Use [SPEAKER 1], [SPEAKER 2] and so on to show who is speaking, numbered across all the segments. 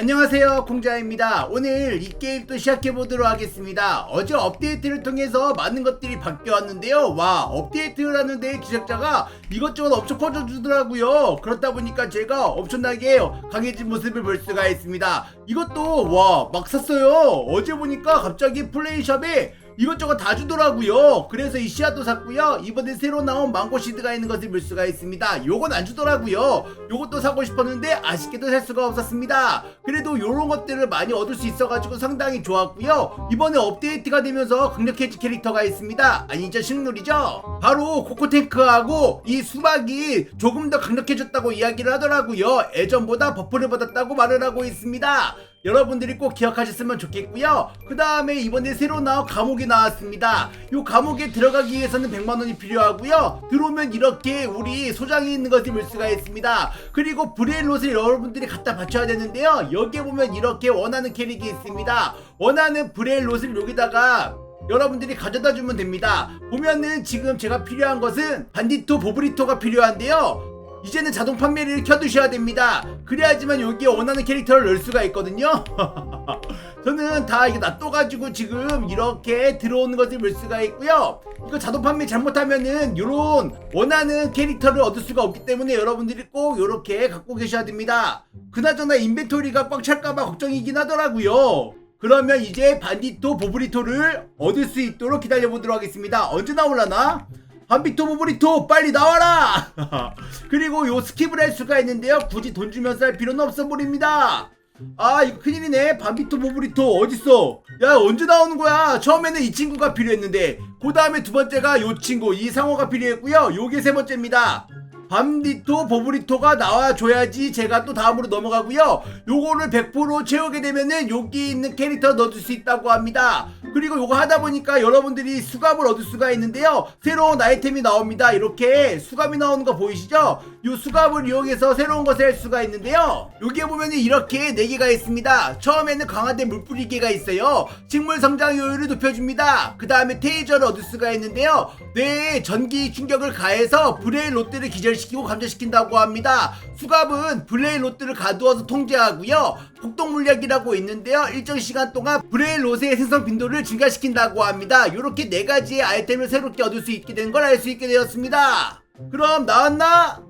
[SPEAKER 1] 안녕하세요 콩자입니다. 오늘 이 게임 또 시작해 보도록 하겠습니다. 어제 업데이트를 통해서 많은 것들이 바뀌었는데요. 와 업데이트를 하는데 기작자가 이것저것 엄청 퍼져 주더라고요. 그렇다 보니까 제가 엄청나게 강해진 모습을 볼 수가 있습니다. 이것도 와 막 샀어요. 어제 보니까 갑자기 플레이샵에 이것저것 다 주더라고요. 그래서 이 씨앗도 샀고요. 이번에 새로 나온 망고 시드가 있는 것을 볼 수가 있습니다. 요건 안 주더라고요. 요것도 사고 싶었는데 아쉽게도 살 수가 없었습니다. 그래도 요런 것들을 많이 얻을 수 있어가지고 상당히 좋았고요. 이번에 업데이트가 되면서 강력해진 캐릭터가 있습니다. 아니죠 식물이죠. 바로 코코탱크하고 이 수박이 조금 더 강력해졌다고 이야기를 하더라고요. 예전보다 버프를 받았다고 말을 하고 있습니다. 여러분들이 꼭 기억하셨으면 좋겠고요. 그 다음에 이번에 새로 나온 감옥이 나왔습니다. 이 감옥에 들어가기 위해서는 100만원이 필요하고요. 들어오면 이렇게 우리 소장이 있는 것을 볼 수가 있습니다. 그리고 브레일롯을 여러분들이 갖다 바쳐야 되는데요. 여기에 보면 이렇게 원하는 캐릭이 있습니다. 원하는 브레일롯을 여기다가 여러분들이 가져다 주면 됩니다. 보면은 지금 제가 필요한 것은 반디토 보브리토가 필요한데요. 이제는 자동 판매를 켜두셔야 됩니다. 그래야지만 여기에 원하는 캐릭터를 넣을 수가 있거든요. 저는 다 이게 놔둬가지고 지금 이렇게 들어오는 것을 볼 수가 있고요. 이거 자동 판매 잘못하면은 요런 원하는 캐릭터를 얻을 수가 없기 때문에 여러분들이 꼭 이렇게 갖고 계셔야 됩니다. 그나저나 인벤토리가 꽉 찰까봐 걱정이긴 하더라고요. 그러면 이제 반디토 보브리토를 얻을 수 있도록 기다려보도록 하겠습니다. 언제 나올라나? 반비토 보브리토 빨리 나와라! 그리고 요 스킵을 할 수가 있는데요. 굳이 돈 주면서 할 필요는 없어 버립니다. 아 이거 큰일이네. 반비토 보브리토 어딨어? 야 언제 나오는 거야? 처음에는 이 친구가 필요했는데 그 다음에 두 번째가 요 친구 이 상어가 필요했고요. 요게 세 번째입니다. 밤디토 보브리토가 나와줘야지 제가 또 다음으로 넘어가고요. 요거를 100% 채우게 되면은 여기 있는 캐릭터 넣어줄 수 있다고 합니다 그리고 요거 하다 보니까 여러분들이 수갑을 얻을 수가 있는데요. 새로운 아이템이 나옵니다. 이렇게 수갑이 나오는 거 보이시죠? 요 수갑을 이용해서 새로운 것을 할 수가 있는데요. 여기에 보면은 이렇게 4개가 있습니다. 처음에는 강화된 물뿌리개가 있어요. 식물 성장 효율을 높여줍니다. 그 다음에 테이저를 얻을 수가 있는데요. 뇌에 전기 충격을 가해서 브레일 롯데를 기절시키고 감전시킨다고 합니다. 수갑은 브레일 롯데를 가두어서 통제하고요. 폭동 물약이라고 있는데요. 일정 시간 동안 브레일 롯의 생성 빈도를 증가시킨다고 합니다. 이렇게 네 가지의 아이템을 새롭게 얻을 수 있게 된 걸 알 수 있게 되었습니다. 그럼 나왔나?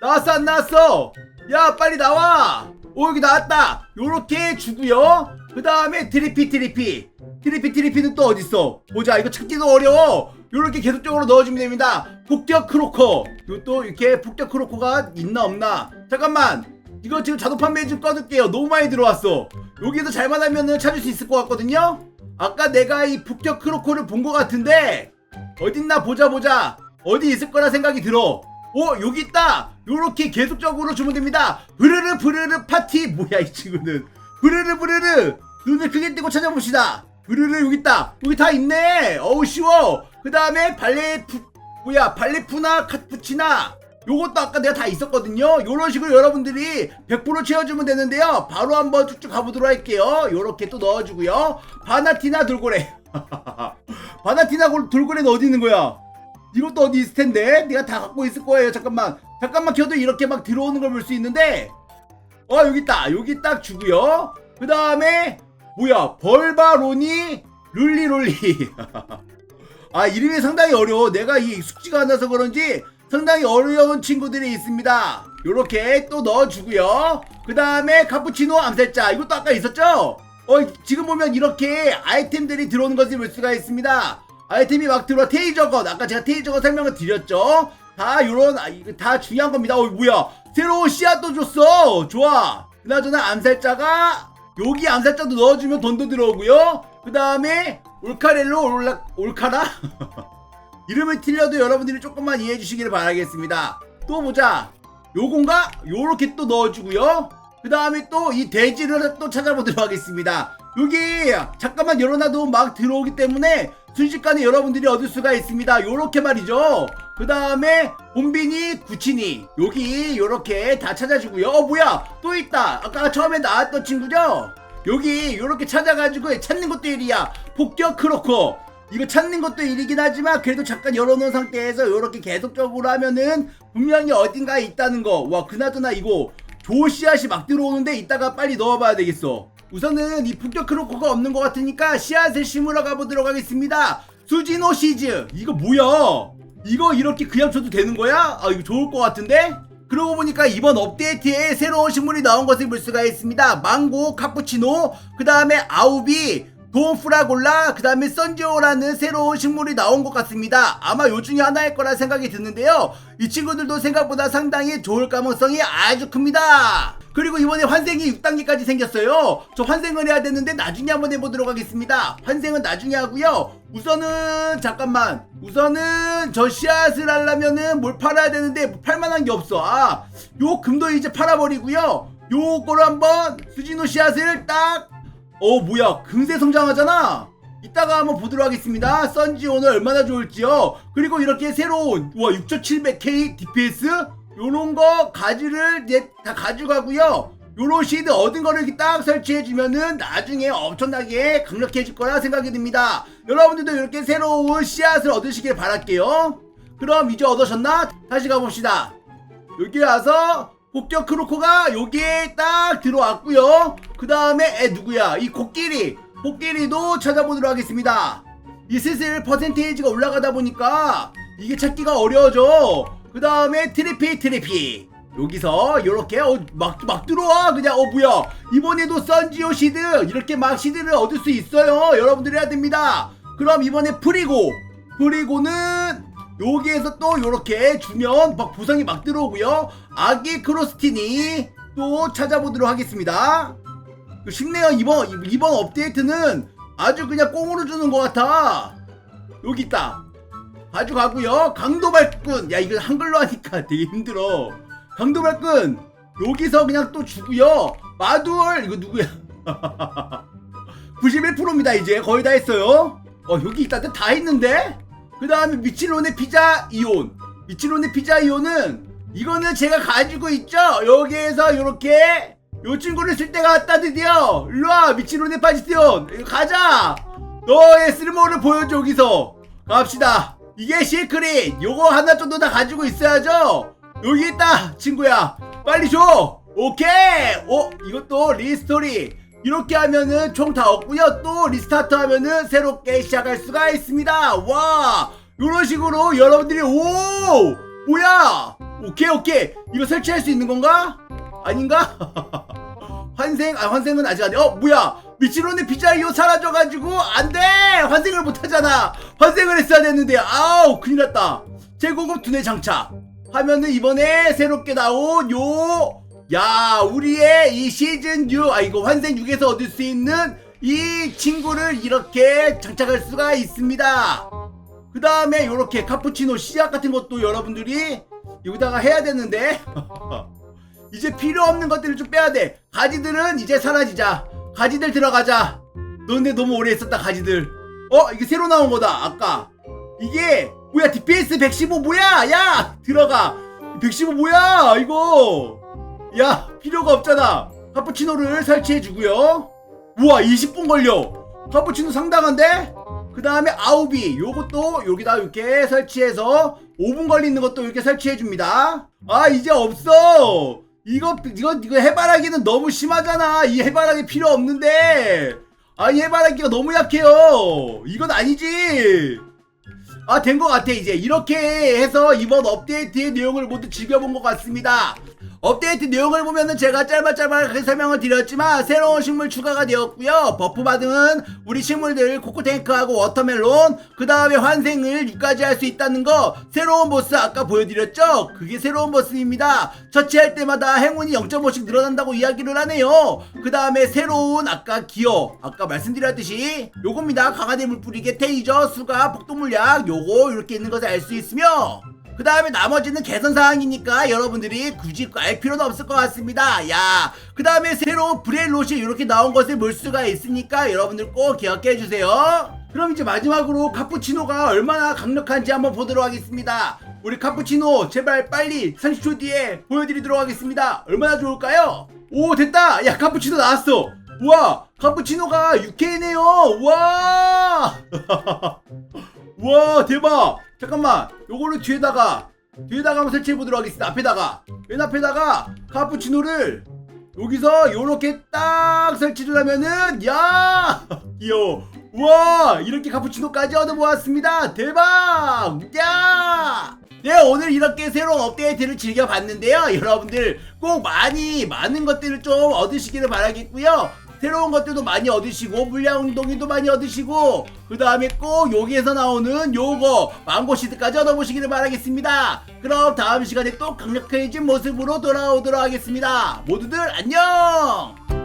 [SPEAKER 1] 나왔어 안 나왔어? 야 빨리 나와! 오 여기 나왔다! 요렇게 주고요. 그 다음에 트리피 트리피. 트리피 트리피는 또 어딨어? 보자. 이거 찾기도 어려워. 요렇게 계속적으로 넣어주면 됩니다. 폭격 크로커. 요 또 이렇게 폭격 크로커가 있나 없나? 잠깐만. 이거 지금 자동 판매 좀 꺼둘게요. 너무 많이 들어왔어. 여기서 잘만 하면은 찾을 수 있을 것 같거든요 아까 내가 이 폭격 크로커를 본 것 같은데 어딨나 보자 보자. 어디 있을 거라 생각이 들어. 오 여기 있다. 요렇게 계속적으로 주면 됩니다. 브르르 브르르 파티. 뭐야 이 친구는. 브르르 브르르. 눈을 크게 뜨고 찾아봅시다. 브르르 여기 있다. 여기 다 있네. 어우 쉬워. 그 다음에 발레 푸 뭐야 발레푸나 카푸치나 요것도 아까 내가 다 있었거든요. 요런 식으로 여러분들이 100% 채워주면 되는데요. 바로 한번 쭉쭉 가보도록 할게요. 요렇게 또 넣어주고요. 바나티나 돌고래. 바나티나 골- 돌고래는 어디 있는 거야? 이것도 어디 있을 텐데? 네가 다 갖고 있을 거예요. 잠깐만. 잠깐만 켜도 이렇게 막 들어오는 걸 볼 수 있는데. 어 여기 있다. 여기 딱 주고요. 그 다음에 뭐야? 벌바로니 룰리롤리. 아 이름이 상당히 어려워. 내가 이 숙지가 안 나서 그런지 상당히 어려운 친구들이 있습니다. 요렇게 또 넣어주고요. 그 다음에 카푸치노 암살자 이것도 아까 있었죠? 어 지금 보면 이렇게 아이템들이 들어오는 것을 볼 수가 있습니다. 아이템이 막 들어와 테이저건. 아까 제가 테이저건 설명을 드렸죠? 다 요런 아, 다 중요한 겁니다. 어 뭐야. 새로운 씨앗도 줬어. 좋아. 그나저나 암살자가 여기 암살자도 넣어주면 돈도 들어오고요. 그 다음에 올카렐로 올라 올카라 이름을 틀려도 여러분들이 조금만 이해해 주시기를 바라겠습니다. 또 보자. 요건가? 요렇게 또 넣어주고요. 그 다음에 또 이 돼지를 또 찾아보도록 하겠습니다. 여기 잠깐만 열어놔도 막 들어오기 때문에 순식간에 여러분들이 얻을 수가 있습니다. 요렇게 말이죠. 그 다음에 봄비니 구치니 여기 요렇게 다 찾아주고요. 어 뭐야? 또 있다. 아까 처음에 나왔던 친구죠? 여기 요렇게 찾아가지고 찾는 것도 일이야. 폭격 크로커 이거 찾는 것도 일이긴 하지만 그래도 잠깐 열어놓은 상태에서 요렇게 계속적으로 하면은 분명히 어딘가에 있다는 거 와 그나저나 이거 좋은 씨앗이 막 들어오는데 이따가 빨리 넣어봐야 되겠어. 우선은 이 품격 크로코가 없는 것 같으니까 씨앗을 심으러 가보도록 하겠습니다. 수지노 시즈 이거 뭐야? 이거 이렇게 그냥 줘도 되는 거야? 아 이거 좋을 것 같은데? 그러고 보니까 이번 업데이트에 새로운 식물이 나온 것을 볼 수가 있습니다. 망고, 카푸치노, 그 다음에 아우비, 돈프라골라, 그 다음에 선지오라는 새로운 식물이 나온 것 같습니다. 아마 요 중에 하나일 거라 생각이 드는데요. 이 친구들도 생각보다 상당히 좋을 가능성이 아주 큽니다. 그리고 이번에 환생이 6단계까지 생겼어요. 저 환생을 해야 되는데 나중에 한번 해보도록 하겠습니다. 환생은 나중에 하고요. 우선은 잠깐만. 우선은 저 씨앗을 하려면은 뭘 팔아야 되는데 뭐 팔만한 게 없어. 아, 요 금도 이제 팔아버리고요. 요거를 한번 수진호 씨앗을 딱. 어 뭐야 금세 성장하잖아. 이따가 한번 보도록 하겠습니다. 썬지 오늘 얼마나 좋을지요. 그리고 이렇게 새로운 와 6700K DPS 요런 거 가지를 다 가져가고요. 요런 시드 얻은 거를 이렇게 딱 설치해주면은 나중에 엄청나게 강력해질 거라 생각이 듭니다. 여러분들도 이렇게 새로운 씨앗을 얻으시길 바랄게요. 그럼 이제 얻으셨나? 다시 가봅시다. 여기 와서 폭격 크로코가 여기에 딱 들어왔고요. 그 다음에 에 누구야? 이 코끼리. 코끼리도 찾아보도록 하겠습니다. 이 슬슬 퍼센테이지가 올라가다 보니까 이게 찾기가 어려워져. 그 다음에 트리피 트리피. 여기서 이렇게 어, 막, 막 들어와 그냥 어 뭐야 이번에도 썬지오 시드 이렇게 막 시드를 얻을 수 있어요 여러분들 해야 됩니다 그럼 이번에 프리고 프리고는 여기에서 또 이렇게 주면 막 보상이 막 들어오고요. 아기 크로스티니 또 찾아보도록 하겠습니다. 쉽네요 이번 이번 업데이트는 아주 그냥 꽁으로 주는 것 같아. 여기 있다. 가져가고요. 강도 발군 야 이거 한글로 하니까 되게 힘들어. 강도 발군 여기서 그냥 또 주고요. 마두얼. 이거 누구야? 91%입니다 이제. 거의 다 했어요. 어 여기 있다 다 했는데 그 다음에 미칠론의 피자 이온 미칠론의 피자 이온은 이거는 제가 가지고 있죠? 여기에서 이렇게 요 친구를 쓸 때가 왔다 드디어. 일로와 미칠론의 파지티온 가자. 너의 쓸모를 보여줘 여기서. 갑시다. 이게 시크릿. 요거 하나 정도 다 가지고 있어야죠. 여기 있다 친구야. 빨리 줘. 오케이. 어 이것도 리스토리 이렇게 하면은 총 다 얻고요. 또 리스타트 하면은 새롭게 시작할 수가 있습니다. 와 요런 식으로 여러분들이 오 뭐야? 오케이 오케이. 이거 설치할 수 있는 건가? 아닌가? 환생 아 환생은 아직 안 돼 어 뭐야? 미치로네 피자이오 사라져가지고 안 돼! 환생을 못 하잖아. 환생을 했어야 됐는데 아우 큰일 났다. 최고급 두뇌 장착. 하면은 이번에 새롭게 나온 요, 야, 우리의 이 시즌 6, 아, 이거 환생 6에서 얻을 수 있는 이 친구를 이렇게 장착할 수가 있습니다. 그 다음에 요렇게 카푸치노 씨앗 같은 것도 여러분들이 여기다가 해야 되는데, 이제 필요 없는 것들을 좀 빼야 돼. 가지들은 이제 사라지자. 가지들 들어가자. 너네 너무 오래 있었다, 가지들. 어, 이게 새로 나온 거다, 아까. 이게 뭐야 DPS 115 뭐야 야 들어가 115 뭐야 이거 야 필요가 없잖아. 카푸치노를 설치해 주고요. 우와 20분 걸려. 카푸치노 상당한데? 그 다음에 아우비 요것도 여기다 이렇게 설치해서 5분 걸리는 것도 이렇게 설치해 줍니다. 아 이제 없어. 이거 이거 이거 해바라기는 너무 심하잖아. 이 해바라기 필요 없는데. 아 이 해바라기가 너무 약해요. 이건 아니지. 아, 된 것 같아, 이제. 이렇게 해서 이번 업데이트의 내용을 모두 즐겨본 것 같습니다. 업데이트 내용을 보면은 제가 짧아짧게 설명을 드렸지만 새로운 식물 추가가 되었고요. 버프 받은 우리 식물들 코코탱크하고 워터멜론 그 다음에 환생을 6까지 할 수 있다는 거 새로운 보스 아까 보여드렸죠? 그게 새로운 보스입니다. 처치할 때마다 행운이 0.5씩 늘어난다고 이야기를 하네요. 그 다음에 새로운 아까 기어 아까 말씀드렸듯이 요겁니다. 강화대 물뿌리개 테이저 수가 폭동물약 요거 이렇게 있는 것을 알 수 있으며 그 다음에 나머지는 개선 사항이니까 여러분들이 굳이 알 필요는 없을 것 같습니다. 야, 그 다음에 새로운 브레일롯이 이렇게 나온 것을 볼 수가 있으니까 여러분들 꼭 기억해 주세요. 그럼 이제 마지막으로 카푸치노가 얼마나 강력한지 한번 보도록 하겠습니다. 우리 카푸치노 제발 빨리 30초 뒤에 보여드리도록 하겠습니다. 얼마나 좋을까요? 오 됐다. 야 카푸치노 나왔어. 우와 카푸치노가 6K네요. 와. 와 대박! 잠깐만 요거를 뒤에다가 뒤에다가 한번 설치해 보도록 하겠습니다. 앞에다가. 맨 앞에다가 카푸치노를 여기서 요렇게 딱 설치를 하면은 야! 귀여워 와 이렇게 카푸치노까지 얻어보았습니다. 대박! 야! 네, 오늘 이렇게 새로운 업데이트를 즐겨봤는데요. 여러분들 꼭 많이, 많은 것들을 좀 얻으시기를 바라겠고요. 새로운 것들도 많이 얻으시고, 물량동이도 많이 얻으시고, 그 다음에 꼭 여기에서 나오는 요거, 망고시드까지 얻어보시기를 바라겠습니다. 그럼 다음 시간에 또 강력해진 모습으로 돌아오도록 하겠습니다. 모두들 안녕!